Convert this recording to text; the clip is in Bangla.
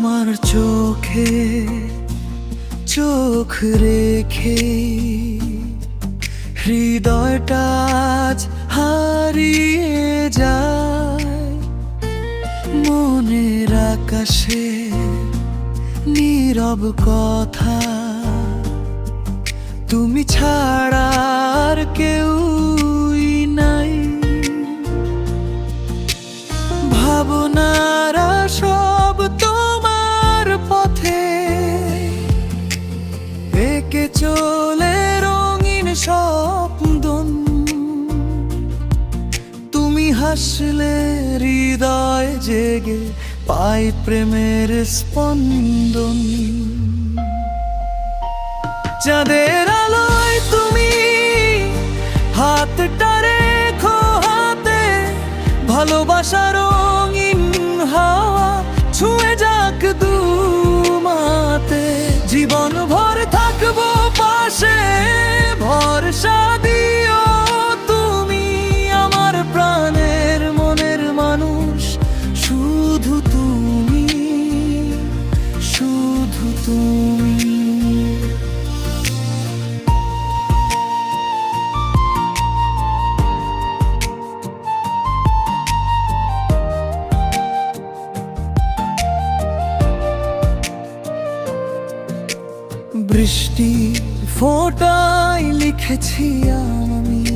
তোমার চোখে, চোখ রেখে। হৃদয়টা আজ হারিয়ে যায়। মনের আকাশে নীরব কথা। তুমি ছাড়া আর কেউই নাই। ভাবনারা চলে রঙিন স্বপ্ন তুমি হাসলে হৃদয় জেগে, পাই প্রেমের স্পন্দন। চাঁদের আলোয় তুমি হাতটা রেখো হাতে, ভালোবাসা রঙিন হাওয়া শুধু তুমি শুধু তুমি। বৃষ্টি ফোটাই লিখেছি আমি।